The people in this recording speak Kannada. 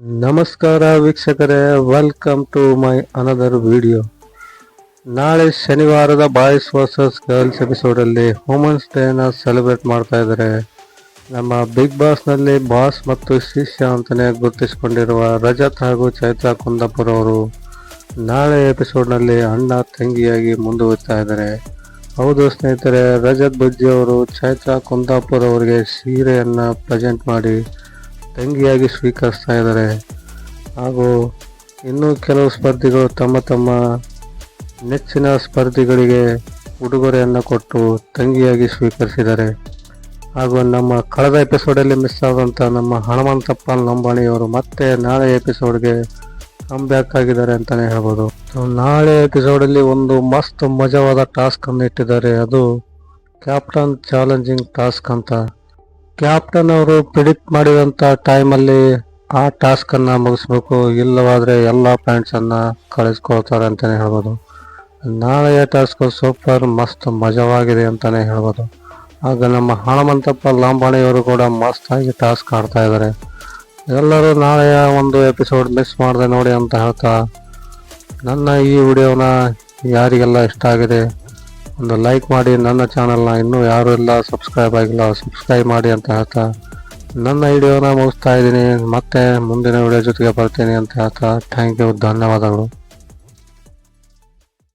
ನಮಸ್ಕಾರ ವೀಕ್ಷಕರೇ welcome to my another video ನಾಳೆ ಶನಿವಾರದ ಬಾಯ್ಸ್ ವರ್ಸಸ್ ಗರ್ಲ್ಸ್ ಎಪಿಸೋಡಲ್ಲಿ ವುಮೆನ್ಸ್ ಡೇನ ಸೆಲೆಬ್ರೇಟ್ ಮಾಡ್ತಾ ಇದ್ದಾರೆ. ನಮ್ಮ ಬಿಗ್ ಬಾಸ್ನಲ್ಲಿ ಬಾಸ್ ಮತ್ತು ಶಿಷ್ಯ ಅಂತಲೇ ಗುರುತಿಸಿಕೊಂಡಿರುವ ರಜತ್ ಹಾಗೂ ಚೈತ್ರಾ ಕುಂದಾಪುರ ಅವರು ನಾಳೆ ಎಪಿಸೋಡ್ನಲ್ಲಿ ಅಣ್ಣ ತಂಗಿಯಾಗಿ ಮುಂದುವರಿತಾ ಇದ್ದಾರೆ. ಹೌದು ಸ್ನೇಹಿತರೆ, ರಜತ್ ಬಜ್ಜಿ ಅವರು ಚೈತ್ರಾ ಕುಂದಾಪುರ ಅವರಿಗೆ ಸೀರೆಯನ್ನು ಪ್ರೆಸೆಂಟ್ ಮಾಡಿ ತಂಗಿಯಾಗಿ ಸ್ವೀಕರಿಸ್ತಾ ಇದ್ದಾರೆ. ಹಾಗೂ ಇನ್ನೂ ಕೆಲವು ಸ್ಪರ್ಧಿಗಳು ತಮ್ಮ ತಮ್ಮ ನೆಚ್ಚಿನ ಸ್ಪರ್ಧಿಗಳಿಗೆ ಉಡುಗೊರೆಯನ್ನು ಕೊಟ್ಟು ತಂಗಿಯಾಗಿ ಸ್ವೀಕರಿಸಿದ್ದಾರೆ. ಹಾಗೂ ನಮ್ಮ ಕಳೆದ ಎಪಿಸೋಡಲ್ಲಿ ಮಿಸ್ ಆದಂಥ ನಮ್ಮ ಹನುಮಂತಪ್ಪ ಲಂಬಾಣಿಯವರು ಮತ್ತೆ ನಾಳೆ ಎಪಿಸೋಡ್ಗೆ ಬ್ಯಾಕ್ ಆಗಿದ್ದಾರೆ ಅಂತಲೇ ಹೇಳ್ಬೋದು. ನಾಳೆ ಎಪಿಸೋಡಲ್ಲಿ ಒಂದು ಮಸ್ತ್ ಮಜವಾದ ಟಾಸ್ಕನ್ನು ಇಟ್ಟಿದ್ದಾರೆ. ಅದು ಕ್ಯಾಪ್ಟನ್ ಚಾಲೆಂಜಿಂಗ್ ಟಾಸ್ಕ್ ಅಂತ. ಕ್ಯಾಪ್ಟನ್ ಅವರು ಪ್ರಿಡಿಕ್ಟ್ ಮಾಡಿದಂಥ ಟೈಮಲ್ಲಿ ಆ ಟಾಸ್ಕ್ ಅನ್ನ ಮುಗಿಸ್ಬೇಕು. ಇಲ್ಲವಾದ್ರೆ ಎಲ್ಲ ಅನ್ನ ಕಳಿಸ್ಕೊಳ್ತಾರೆ ಅಂತಾನೆ ಹೇಳ್ಬೋದು. ನಾಳೆಯ ಟಾಸ್ಕ್ ಸೂಪರ್ ಮಸ್ತ್ ಮಜವಾಗಿದೆ ಅಂತಾನೆ ಹೇಳ್ಬೋದು. ಆಗ ನಮ್ಮ ಹಣಮಂತಪ್ಪ ಲಾಂಬಾಣಿಯವರು ಕೂಡ ಮಸ್ತ್ ಆಗಿ ಟಾಸ್ಕ್ ಆಡ್ತಾ ಇದ್ದಾರೆ ಎಲ್ಲರೂ ನಾಳೆಯ ಒಂದು ಎಪಿಸೋಡ್ ಮಿಸ್ ಮಾಡಿದೆ ನೋಡಿ ಅಂತ ಹೇಳ್ತಾ ನನ್ನ ಈ ವಿಡಿಯೋನ ಯಾರಿಗೆಲ್ಲ ಇಷ್ಟ ಆಗಿದೆ? ಒಂದು ಲೈಕ್ ಮಾಡಿ ನನ್ನ ಚಾನಲ್ನ ಇನ್ನೂ ಯಾರು ಇಲ್ಲ ಸಬ್ಸ್ಕ್ರೈಬ್ ಆಗಿಲ್ಲ ಸಬ್ಸ್ಕ್ರೈಬ್ ಮಾಡಿ ಅಂತ ಹೇಳ್ತಾ ನನ್ನ ವಿಡಿಯೋನ ಮುಗಿಸ್ತಾ ಇದ್ದೀನಿ. ಮತ್ತೆ ಮುಂದಿನ ವಿಡಿಯೋ ಜೊತೆಗೆ ಬರ್ತೀನಿ ಅಂತ ಹೇಳ್ತಾ. ಥ್ಯಾಂಕ್ ಯು ಧನ್ಯವಾದಗಳು.